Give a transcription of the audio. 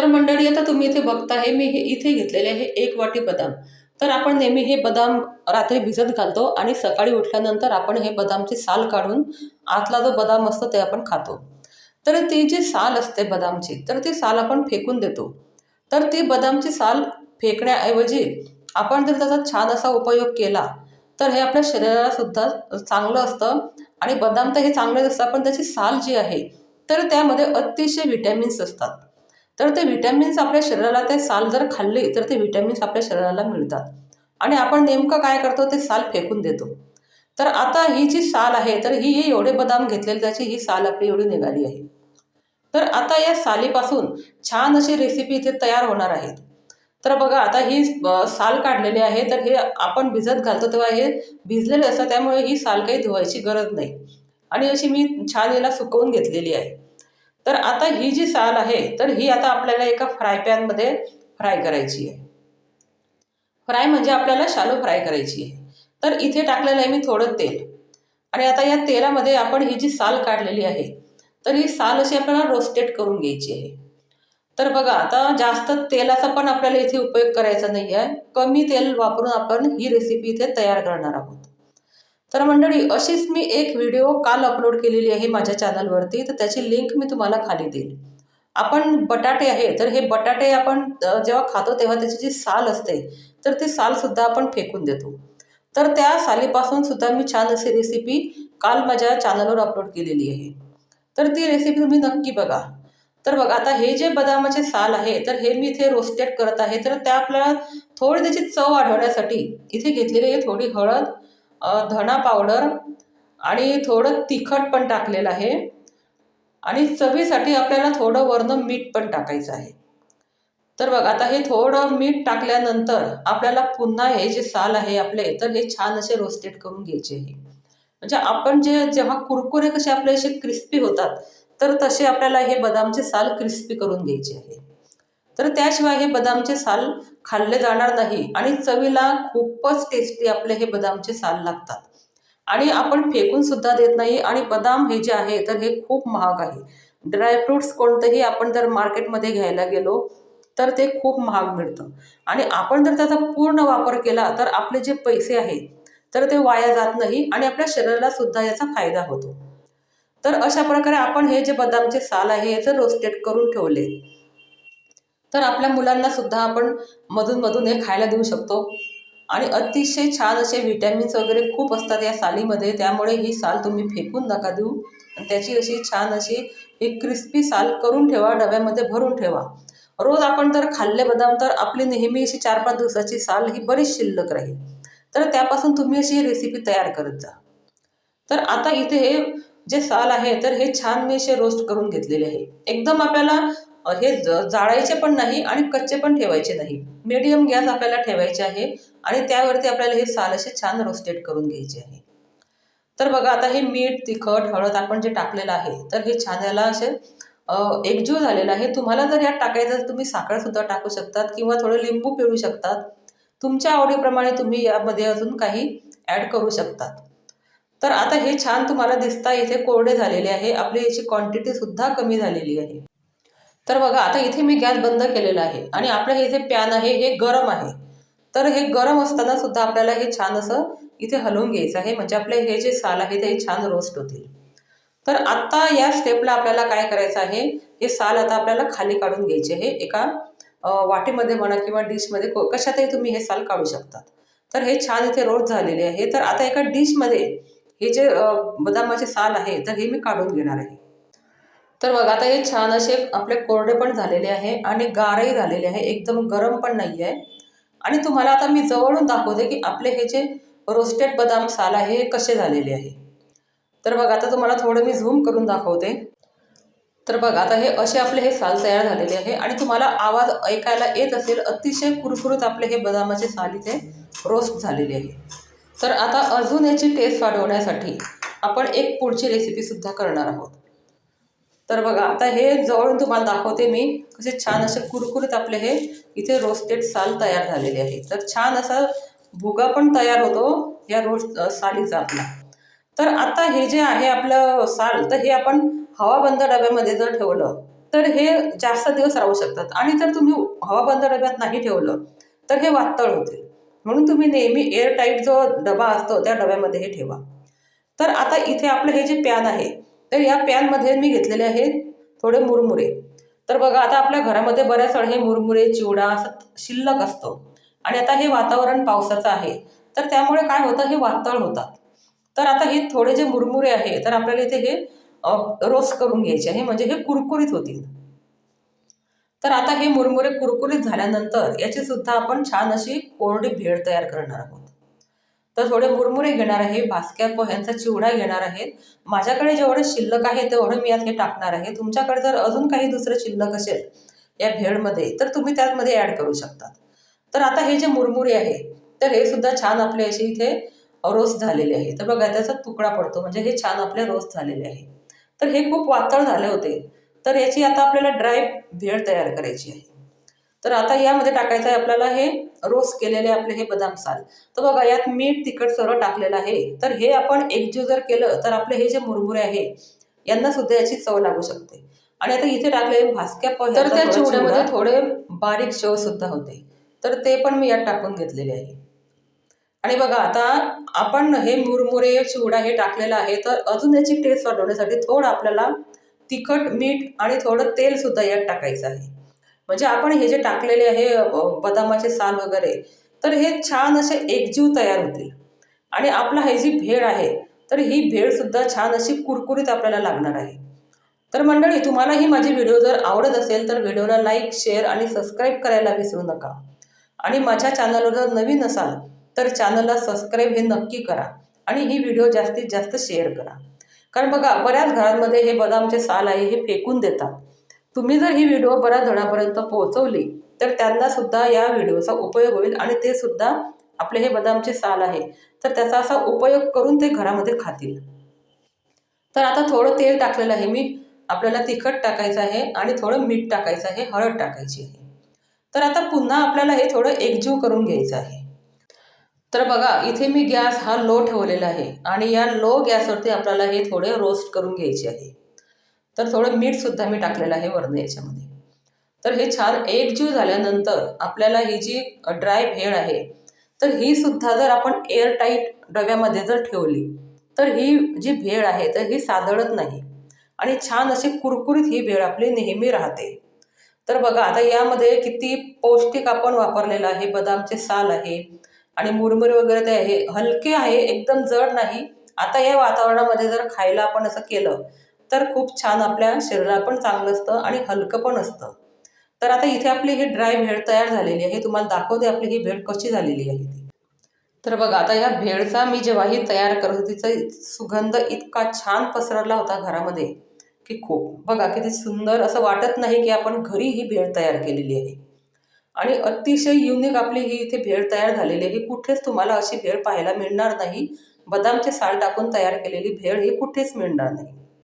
तर मंडळी आता तुम्ही इथे बघताय मी हे इथे घेतलेले हे एक वाटी बदाम. तर आपण नेहमी हे बदाम रात्री भिजत घालतो आणि सकाळी उठल्यानंतर आपण हे बदामची साल काढून आतला जो बदाम असतो ते आपण खातो. तर ती जी साल असते बदामची तर ती साल आपण फेकून देतो. तर ती बदामची साल फेकण्याऐवजी आपण जर त्याचा छान असा उपयोग केला तर हे आपल्या शरीराला सुद्धा चांगलं असतं आणि बदाम तर हे चांगलेच असतं पण त्याची साल जी आहे तर त्यामध्ये अतिशय व्हिटॅमिन्स असतात. तर ते विटॅमिन्स आपल्या शरीराला ते साल जर खाल्ली तर ते विटॅमिन्स आपल्या शरीराला मिळतात. आणि आपण नेमकं काय करतो ते साल फेकून देतो. तर आता ही जी साल आहे तर ही एवढे बदाम घेतलेले त्याची ही साल आपली एवढी निघाली आहे. तर आता या सालीपासून छान अशी रेसिपी इथे तयार होणार आहे. तर बघा आता ही साल काढलेली आहे तर हे आपण भिजत घालतो तेव्हा हे भिजलेले असतं त्यामुळे ही साल काही धुवायची गरज नाही. आणि अशी मी छान याला सुकवून घेतलेली आहे. तर आता ही जी साल आहे तर ही आता आपल्याला एका फ्राय पॅनमध्ये फ्राय करायची आहे. फ्राय म्हणजे आपल्याला शालो फ्राय करायची आहे. तर इथे टाकलेलं आहे मी थोडं तेल. आणि आता या तेलामध्ये आपण ही जी साल काढलेली आहे तर ही साल अशी आपल्याला रोस्टेड करून घ्यायची आहे. तर बघा आता जास्त तेलाचा पण आपल्याला इथे उपयोग करायचा नाही आहे कमी तेल वापरून आपण ही रेसिपी इथे तयार करणार आहोत. तर मंडळी अशीच मी एक व्हिडिओ काल अपलोड केलेली आहे माझ्या चॅनलवरती तर त्याची लिंक मी तुम्हाला खाली देईल. आपण बटाटे आहे तर हे बटाटे आपण जेव्हा खातो तेव्हा त्याची जी साल असते तर ती सालसुद्धा आपण फेकून देतो. तर त्या सालीपासून सुद्धा मी छान अशी रेसिपी काल माझ्या चॅनलवर अपलोड केलेली आहे. तर ती रेसिपी तुम्ही नक्की बघा. तर बघा आता हे जे बदामाचे साल आहे तर हे मी इथे रोस्टेड करत आहे. तर त्या आपल्याला थोडी त्याची चव वाढवण्यासाठी इथे घेतलेली आहे थोडी हळद धणा पावडर आणि थोडं तिखट पण टाकलेलं आहे. आणि चवीसाठी आपल्याला थोडं वरनं मीठ पण टाकायचं आहे. तर बघ आता हे थोडं मीठ टाकल्यानंतर आपल्याला पुन्हा हे जे साल आहे आपले तर हे छान असे रोस्टेड करून घ्यायचे आहे. म्हणजे आपण जे जेव्हा कुरकुरे कसे आपले असे क्रिस्पी होतात तर तसे आपल्याला हे बदामचे साल क्रिस्पी करून घ्यायचे आहे. तर त्याशिवाय हे बदामचे साल खाल्ले जाणार नाही आणि चवीला खूपच टेस्टी आपले हे बदामचे साल लागतात. आणि आपण फेकून सुद्धा देत नाही आणि बदाम हे जे आहे तर हे खूप महाग आहे. ड्रायफ्रुट्स कोणतंही आपण जर मार्केटमध्ये घ्यायला गेलो तर ते खूप महाग मिळतं. आणि आपण जर त्याचा पूर्ण वापर केला तर आपले जे पैसे आहेत तर ते वाया जात नाही आणि आपल्या शरीराला सुद्धा याचा फायदा होतो. तर अशा प्रकारे आपण हे जे बदामचे साल आहे याचं रोस्टेड करून ठेवले तर आपल्या मुलांना सुद्धा आपण मधून मधून हे खायला देऊ शकतो. आणि अतिशय छान असे व्हिटॅमिन्स वगैरे खूप असतात या सालीमध्ये त्यामुळे ही साल तुम्ही फेकून नका देऊ. आणि त्याची अशी छान अशी एक क्रिस्पी साल करून ठेवा डब्यामध्ये भरून ठेवा. रोज आपण जर खाल्ले बदाम तर आपली नेहमी अशी चार पाच दिवसाची साल ही बरीच शिल्लक राहील. तर त्यापासून तुम्ही अशी ही रेसिपी तयार करत जा. तर आता इथे हे जे साल आहे तर हे छान मी असे रोस्ट करून घेतलेले आहे. एकदम आपल्याला हे ज- जाळायचे पण नाही आणि कच्चे पण ठेवायचे नाही. मीडियम गॅस आपल्याला ठेवायचे आहे आणि त्यावरती आपल्याला हे साल असे छान रोस्टेड करून घ्यायचे आहे. तर बघा आता हे मीठ तिखट हळद आपण जे टाकलेलं आहे तर हे छान याला असे एकजीव झालेलं आहे. तुम्हाला जर यात टाकायचं तर तुम्ही साखरसुद्धा टाकू शकतात किंवा थोडं लिंबू पिळू शकतात. तुमच्या आवडीप्रमाणे तुम्ही यामध्ये अजून काही ॲड करू शकतात. तर आता हे छान तुम्हाला दिसता इथे कोरडे झालेले आहे. आपली याची क्वांटिटीसुद्धा कमी झालेली आहे. तर बघा आता इथे मी गॅस बंद केलेला आहे आणि आपलं हे जे पॅन आहे हे गरम आहे. तर हे गरम असताना सुद्धा आपल्याला हे छान असं इथे हलवून घ्यायचं आहे. म्हणजे आपले हे जे साल आहे ते छान रोस्ट होतील. तर आत्ता या स्टेपला आपल्याला काय करायचं आहे? हे साल आता आपल्याला खाली काढून घ्यायचे आहे. एका वाटीमध्ये म्हणा किंवा डिशमध्ये को- कशातही तुम्ही हे साल काढू शकतात. तर हे छान इथे रोस्ट झालेले आहे. तर आता एका डिशमध्ये हे जे बदामाचे साल आहे तर हे मी काढून घेणार आहे. तर बघा आता हे छान असे आपले कोरडे पण झालेले आहे आणि गारही झालेले आहे. एकदम गरम पण नाही आहे आणि तुम्हाला आता मी जवळून दाखवते की आपले हे जे रोस्टेड बदाम साल आहे हे कसे झालेले आहे. तर बघा आता तुम्हाला थोडं मी झूम करून दाखवते. तर बघा आता हे असे आपले हे साल तयार झालेले आहे आणि तुम्हाला आवाज ऐकायला येत असेल अतिशय कुरकुरत आपले हे बदामाचे साल इथे रोस्ट झालेले आहे. तर आता अजून याची टेस्ट वाढवण्यासाठी आपण एक पुढची रेसिपीसुद्धा करणार आहोत. तर बघा आता हे जवळून तुम्हाला दाखवते मी. कसे छान असे कुरकुरीत आपले हे इथे रोस्टेड साल तयार झालेले आहे. तर छान असा भुगा पण तयार होतो या रोस्ट सालीचा आपला. तर आता हे जे आहे आपलं साल तर हे आपण हवाबंद डब्यामध्ये जर ठेवलं तर हे जास्त दिवस राहू शकतात. आणि जर तुम्ही हवाबंद डब्यात नाही ठेवलं तर हे वातळ होते. म्हणून तुम्ही नेहमी एअर टाईट जो डबा असतो त्या डब्यामध्ये हे ठेवा. तर आता इथे आपलं हे जे पॅन आहे तर या पॅनमध्ये मी घेतलेले आहेत थोडे मुरमुरे. तर बघा आता आपल्या घरामध्ये बऱ्याच वेळा हे मुरमुरे चिवडा शिल्लक असतो. आणि आता हे वातावरण पावसाचं आहे. तर त्यामुळे काय होतं हे वातळ होतात. तर आता हे थोडे जे मुरमुरे आहे तर आपल्याला इथे हे रोस्ट करून घ्यायचे आहे. म्हणजे हे कुरकुरीत होतील. तर आता हे मुरमुरे कुरकुरीत झाल्यानंतर याची सुद्धा आपण छान अशी कोरडी भेळ तयार करणार आहोत. तर थोडे मुरमुरे घेणार आहे भास्क्या पोह्यांचा चिवडा घेणार आहे. माझ्याकडे जेवढे शिल्लक आहे तेवढं मी यात हे टाकणार आहे. तुमच्याकडे जर अजून काही दुसरं शिल्लक असेल या भेळमध्ये तर तुम्ही त्यामध्ये ॲड करू शकतात. तर आता हे जे मुरमुरे आहे तर हे सुद्धा छान आपले असे इथे रोस्ट झालेले आहे. तर बघा त्याचा तुकडा पडतो. म्हणजे हे छान आपले रोस्ट झालेले आहे. तर हे खूप वातळ झाले होते. तर याची आता आपल्याला ड्राय भेळ तयार करायची आहे. तर आता यामध्ये टाकायचं आहे आपल्याला हे रोस्ट केलेले आपले हे बदाम साल. तर बघा यात मीठ तिखट सर्व टाकलेलं आहे. तर हे आपण एकजीव जर केलं तर आपले हे जे मुरमुरे आहे यांना सुद्धा याची चव लागू शकते. आणि आता इथे टाकले भाजक्या पोह्या तर त्या चिवड्यामध्ये थोडे बारीक शेव सुद्धा होते. तर ते पण मी यात टाकून घेतलेले आहे. आणि बघा आता आपण हे मुरमुरे चिवडा हे टाकलेलं आहे तर अजून याची टेस्ट वाढवण्यासाठी थोडं आपल्याला तिखट मीठ आणि थोडं तेल सुद्धा यात टाकायचं आहे. म्हणजे आपण हे जे टाकलेले आहे बदामाचे साल वगैरे तर हे छान असे एकजीव तयार होतील. आणि आपला हे जी भेळ आहे तर ही भेळसुद्धा छान अशी कुरकुरीत आपल्याला लागणार आहे. तर मंडळी तुम्हाला ही माझी व्हिडिओ जर आवडत असेल तर व्हिडिओला लाईक शेअर आणि सबस्क्राईब करायला विसरू नका. आणि माझ्या चॅनलवर जर नवीन असाल तर चॅनलला सबस्क्राईब हे नक्की करा आणि ही व्हिडिओ जास्तीत जास्त शेअर करा. कारण बघा बऱ्याच घरांमध्ये हे बदामचे साल आहे हे फेकून देतात. तुम्ही जर ही व्हिडिओ बऱ्याच जणांपर्यंत पोहोचवली तर त्यांना सुद्धा या व्हिडिओचा उपयोग होईल आणि ते सुद्धा आपले हे बदामचे साल आहे. तर त्याचा असा उपयोग करून ते घरामध्ये खातील. तर आता थोडं तेल टाकलेलं आहे मी. आपल्याला तिखट टाकायचं आहे आणि थोडं मीठ टाकायचं आहे हळद टाकायची आहे. तर आता पुन्हा आपल्याला हे थोडं एकजीव करून घ्यायचं आहे. तर बघा इथे मी गॅस हा लो ठेवलेला आहे आणि या लो गॅसवरती आपल्याला हे थोडे रोस्ट करून घ्यायचे आहे. तर थोडं मीठसुद्धा मी टाकलेलं आहे वरण याच्यामध्ये. तर हे छान एकजीव झाल्यानंतर आपल्याला ही जी ड्राय भेळ आहे तर ही सुद्धा जर आपण एअरटाईट डब्यामध्ये जर ठेवली तर ही जी भेळ आहे तर ही सादळत नाही. आणि छान अशी कुरकुरीत ही भेळ आपली नेहमी राहते. तर बघा आता यामध्ये किती पौष्टिक आपण वापरलेलं आहे बदामचे साल आहे आणि मुरमुरे वगैरे ते आहे. हलके आहे एकदम जड नाही. आता या वातावरणामध्ये जर खायला आपण असं केलं तर खूप छान आपल्या शरीराला पण चांगलं असतं आणि हलकं पण असतं. तर आता इथे आपली ही ड्राय भेळ तयार झालेली आहे. तुम्हाला दाखवते आपली ही भेळ कशी झालेली आहे ती. तर बघा आता ह्या भेळचा मी जेव्हाही तयार करत होती तिचा सुगंध इतका छान पसरला होता घरामध्ये की खूप. बघा किती सुंदर असं वाटत नाही की आपण घरी ही भेळ तयार केलेली आहे. आणि अतिशय युनिक आपली ही इथे भेळ तयार झालेली आहे कुठेच तुम्हाला अशी भेळ पाहायला मिळणार नाही. बदामचे साल टाकून तयार केलेली भेळ ही कुठेच मिळणार नाही.